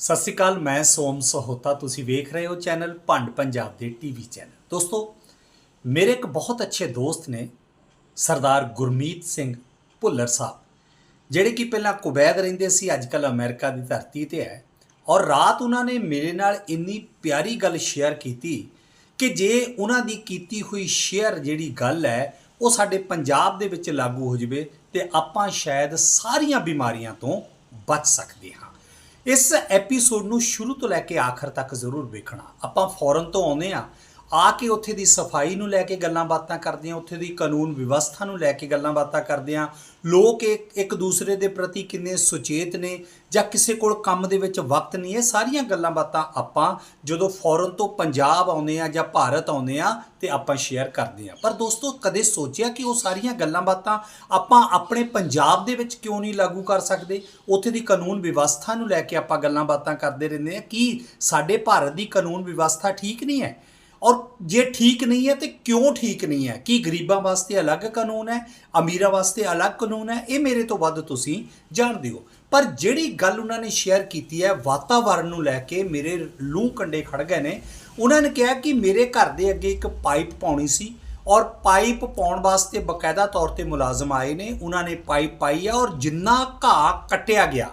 ਸਤਿ ਸ਼੍ਰੀ ਅਕਾਲ, ਮੈਂ ਸੋਮ ਸਹੋਤਾ, ਤੁਸੀਂ ਵੇਖ ਰਹੇ ਹੋ ਚੈਨਲ ਭੰਡ ਪੰਜਾਬ ਦੇ ਟੀਵੀ ਚੈਨਲ। ਦੋਸਤੋ, ਮੇਰੇ ਇੱਕ ਬਹੁਤ ਅੱਛੇ ਦੋਸਤ ਨੇ ਸਰਦਾਰ ਗੁਰਮੀਤ ਸਿੰਘ ਭੁੱਲਰ ਸਾਹਿਬ, ਜਿਹੜੇ ਕਿ ਪਹਿਲਾਂ ਕੁਬੈਦ ਰਹਿੰਦੇ ਸੀ ਅੱਜ ਕੱਲ੍ਹ ਅਮਰੀਕਾ ਦੀ ਧਰਤੀ ਤੇ ਹੈ, ਔਰ ਰਾਤ ਉਹਨਾਂ ਨੇ ਮੇਰੇ ਨਾਲ ਇੰਨੀ ਪਿਆਰੀ ਗੱਲ ਸ਼ੇਅਰ ਕੀਤੀ ਕਿ ਜੇ ਉਹਨਾਂ ਦੀ ਕੀਤੀ ਹੋਈ ਸ਼ੇਅਰ ਜਿਹੜੀ ਗੱਲ ਹੈ, ਉਹ ਸਾਡੇ ਪੰਜਾਬ ਦੇ ਵਿੱਚ ਲਾਗੂ ਹੋ ਜਵੇ ਤੇ ਆਪਾਂ ਸ਼ਾਇਦ ਸਾਰੀਆਂ ਬਿਮਾਰੀਆਂ ਤੋਂ ਬਚ ਸਕਦੇ ਹਾਂ। ਇਸ ਐਪੀਸੋਡ ਨੂੰ ਸ਼ੁਰੂ ਤੋਂ ਲੈ ਕੇ ਆਖਰ ਤੱਕ ਜ਼ਰੂਰ ਵੇਖਣਾ। ਆਪਾਂ ਫੌਰਨ ਤੋਂ ਆਉਂਦੇ ਆ ਆ ਕੇ ਉੱਥੇ ਦੀ ਸਫ਼ਾਈ ਨੂੰ ਲੈ ਕੇ ਗੱਲਾਂ ਬਾਤਾਂ ਕਰਦੇ ਆ, ਉੱਥੇ ਦੀ ਕਾਨੂੰਨ ਵਿਵਸਥਾ ਨੂੰ ਲੈ ਕੇ ਗੱਲਾਂ ਬਾਤਾਂ ਕਰਦੇ ਆ। ਲੋਕ ਇੱਕ ਦੂਸਰੇ ਦੇ ਪ੍ਰਤੀ ਕਿੰਨੇ ਸੁਚੇਤ ਨੇ ਜਾਂ ਕਿਸੇ ਕੋਲ ਕੰਮ ਦੇ ਵਿੱਚ ਵਕਤ ਨਹੀਂ ਹੈ ਸਾਰੀਆਂ ਗੱਲਾਂ ਬਾਤਾਂ ਆਪਾਂ ਜਦੋਂ ਫੌਰਨ ਤੋਂ ਪੰਜਾਬ ਆਉਂਦੇ ਆ ਜਾਂ ਭਾਰਤ ਆਉਂਦੇ ਆ ਤੇ ਆਪਾਂ ਸ਼ੇਅਰ ਕਰਦੇ ਆ। ਪਰ ਦੋਸਤੋ, ਕਦੇ ਸੋਚਿਆ ਕਿ ਉਹ ਸਾਰੀਆਂ ਗੱਲਾਂ ਬਾਤਾਂ ਆਪਾਂ ਆਪਣੇ ਪੰਜਾਬ ਦੇ ਵਿੱਚ ਕਿਉਂ ਨਹੀਂ ਲਾਗੂ ਕਰ ਸਕਦੇ? ਉੱਥੇ ਦੀ ਕਾਨੂੰਨ ਵਿਵਸਥਾ ਨੂੰ ਲੈ ਕੇ ਆਪਾਂ ਗੱਲਾਂ ਬਾਤਾਂ ਕਰਦੇ ਰਹਿੰਦੇ ਆ। ਕੀ ਸਾਡੇ ਭਾਰਤ ਦੀ ਕਾਨੂੰਨ ਵਿਵਸਥਾ ਠੀਕ ਨਹੀਂ ਹੈ? ਔਰ ਜੇ ਠੀਕ ਨਹੀਂ ਹੈ ਤੇ ਕਿਉਂ ਠੀਕ ਨਹੀਂ ਹੈ? ਕੀ ਗਰੀਬਾਂ ਵਾਸਤੇ ਅਲੱਗ ਕਾਨੂੰਨ ਹੈ? ਅਮੀਰਾਂ ਵਾਸਤੇ ਅਲੱਗ ਕਾਨੂੰਨ ਹੈ? ਇਹ ਮੇਰੇ ਤੋਂ ਵੱਧ ਤੁਸੀਂ ਜਾਣਦੇ ਹੋ ਪਰ ਜਿਹੜੀ ਗੱਲ ਉਹਨਾਂ ਨੇ ਸ਼ੇਅਰ ਕੀਤੀ ਹੈ ਵਾਤਾਵਰਣ ਨੂੰ ਲੈ ਕੇ ਮੇਰੇ ਲੂੰ ਕੰਡੇ ਖੜ ਗਏ ਨੇ, ਉਹਨਾਂ ਨੇ ਕਿਹਾ ਕਿ ਮੇਰੇ ਘਰ ਦੇ ਅੱਗੇ ਇੱਕ ਪਾਈਪ ਪਾਉਣੀ ਸੀ ਔਰ ਪਾਈਪ ਪਾਉਣ ਵਾਸਤੇ ਬਕਾਇਦਾ ਤੌਰ ਤੇ ਮੁਲਾਜ਼ਮ ਆਏ ਨੇ, ਉਹਨਾਂ ਨੇ ਪਾਈਪ ਪਾਈ ਹੈ ਔਰ ਜਿੰਨਾ ਘਾਹ ਕੱਟਿਆ ਗਿਆ,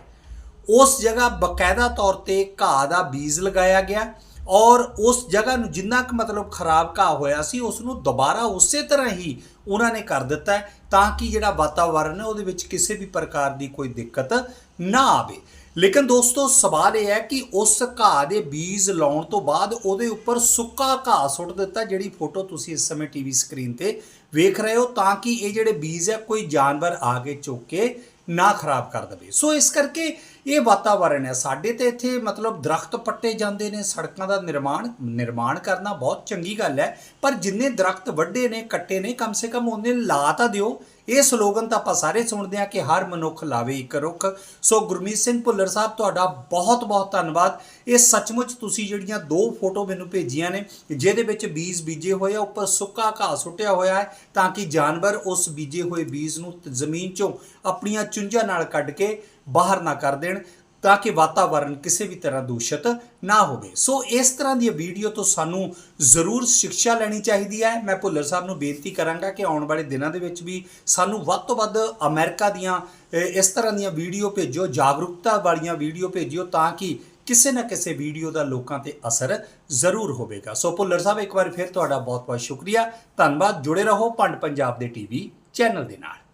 ਉਸ ਜਗ੍ਹਾ ਬਕਾਇਦਾ ਤੌਰ ਤੇ ਘਾਹ ਦਾ ਬੀਜ ਲਗਾਇਆ ਗਿਆ। ਔਰ ਉਸ ਜਗ੍ਹਾ ਨੂੰ ਜਿੰਨਾ ਕੁ ਮਤਲਬ ਖਰਾਬ ਘਾਹ ਹੋਇਆ ਸੀ ਉਸ ਨੂੰ ਦੁਬਾਰਾ ਉਸੇ ਤਰ੍ਹਾਂ ਹੀ ਉਹਨਾਂ ਨੇ ਕਰ ਦਿੱਤਾ ਤਾਂ ਕਿ ਜਿਹੜਾ ਵਾਤਾਵਰਣ ਹੈ, ਉਹਦੇ ਵਿੱਚ ਕਿਸੇ ਵੀ ਪ੍ਰਕਾਰ ਦੀ ਕੋਈ ਦਿੱਕਤ ਨਾ ਆਵੇ। ਲੇਕਿਨ ਦੋਸਤੋ, ਸਵਾਲ ਇਹ ਹੈ ਕਿ ਉਸ ਘਾਹ ਦੇ ਬੀਜ ਲਾਉਣ ਤੋਂ ਬਾਅਦ ਉਹਦੇ ਉੱਪਰ ਸੁੱਕਾ ਘਾਹ ਸੁੱਟ ਦਿੱਤਾ, ਜਿਹੜੀ ਫੋਟੋ ਤੁਸੀਂ ਇਸ ਸਮੇਂ ਟੀਵੀ ਸਕਰੀਨ ਤੇ ਵੇਖ ਰਹੇ ਹੋ, ਤਾਂ ਕਿ ਇਹ ਜਿਹੜੇ ਬੀਜ ਹੈ, ਕੋਈ ਜਾਨਵਰ ਆ ਕੇ ਚੁੱਕ ਕੇ ਨਾ ਖਰਾਬ ਕਰ ਦਵੇ। ਸੋ ਇਸ ਕਰਕੇ ਇਹ ਵਾਤਾਵਰਣ ਹੈ। ਸਾਡੇ ਤੇ ਇੱਥੇ ਮਤਲਬ ਦਰਖਤ ਪੱਟੇ ਜਾਂਦੇ ਨੇ, ਸੜਕਾਂ ਦਾ ਨਿਰਮਾਣ ਨਿਰਮਾਣ ਕਰਨਾ ਬਹੁਤ ਚੰਗੀ ਗੱਲ ਹੈ। ਪਰ ਜਿੰਨੇ ਦਰਖਤ ਵੱਡੇ ਨੇ, ਕੱਟੇ ਨੇ, ਕਮ ਸੇ ਕਮ ਉਹਨੇ ਲਾ ਤਾਂ ਦਿਓ। ਇਹ ਸਲੋਗਨ ਤਾਂ ਆਪਾਂ ਸਾਰੇ ਸੁਣਦੇ ਆ ਕਿ ਹਰ ਮਨੁੱਖ ਲਾਵੇ ਇੱਕ ਰੁੱਖ। ਸੋ ਗੁਰਮੀਤ ਸਿੰਘ ਭੁੱਲਰ ਸਾਹਿਬ, ਤੁਹਾਡਾ ਬਹੁਤ ਬਹੁਤ ਧੰਨਵਾਦ। ਇਹ ਸੱਚਮੁੱਚ ਤੁਸੀਂ ਜਿਹੜੀਆਂ ਦੋ ਫੋਟੋ ਮੈਨੂੰ ਭੇਜੀਆਂ ਨੇ, ਜਿਹਦੇ ਵਿੱਚ ਬੀਜ ਬੀਜੇ ਹੋਏ ਆ, ਉੱਪਰ ਸੁੱਕਾ ਘਾਹ ਸੁੱਟਿਆ ਹੋਇਆ ਹੈ, ਤਾਂ ਕਿ ਜਾਨਵਰ ਉਸ ਬੀਜੇ ਹੋਏ ਬੀਜ ਨੂੰ ਜ਼ਮੀਨ ਚੋਂ ਆਪਣੀਆਂ ਚੁੰਝਾਂ ਨਾਲ ਕੱਢ ਕੇ ਬਾਹਰ ਨਾ ਕਰ ਦੇਣ ਤਾਂ ਕਿ ਵਾਤਾਵਰਣ ਕਿਸੇ ਵੀ ਤਰ੍ਹਾਂ ਦੂਸ਼ਿਤ ਨਾ ਹੋਵੇ। ਸੋ ਇਸ ਤਰ੍ਹਾਂ ਦੀ ਵੀਡੀਓ ਤੋਂ ਸਾਨੂੰ ਜ਼ਰੂਰ ਸਿੱਖਿਆ ਲੈਣੀ ਚਾਹੀਦੀ ਹੈ। ਮੈਂ ਭੁੱਲਰ ਸਾਹਿਬ ਨੂੰ ਬੇਨਤੀ ਕਰਾਂਗਾ ਕਿ ਆਉਣ ਵਾਲੇ ਦਿਨਾਂ ਦੇ ਵਿੱਚ ਵੀ ਸਾਨੂੰ ਵੱਧ ਤੋਂ ਵੱਧ ਅਮਰੀਕਾ ਦੀਆਂ ਇਸ ਤਰ੍ਹਾਂ ਦੀਆਂ ਵੀਡੀਓ ਭੇਜੋ, ਜਾਗਰੂਕਤਾ ਵਾਲੀਆਂ ਵੀਡੀਓ ਭੇਜਿਓ ਤਾਂ ਕਿ ਕਿਸੇ ਨਾ ਕਿਸੇ ਵੀਡੀਓ ਦਾ ਲੋਕਾਂ ਤੇ ਅਸਰ ਜ਼ਰੂਰ ਹੋਵੇਗਾ। ਸੋ ਭੁੱਲਰ ਸਾਹਿਬ, ਇੱਕ ਵਾਰ ਫਿਰ ਤੁਹਾਡਾ ਬਹੁਤ ਬਹੁਤ ਸ਼ੁਕਰੀਆ। ਧੰਨਵਾਦ। ਜੁੜੇ ਰਹੋ ਭੰਡ ਪੰਜਾਬ ਦੇ ਟੀਵੀ ਚੈਨਲ ਦੇ ਨਾਲ।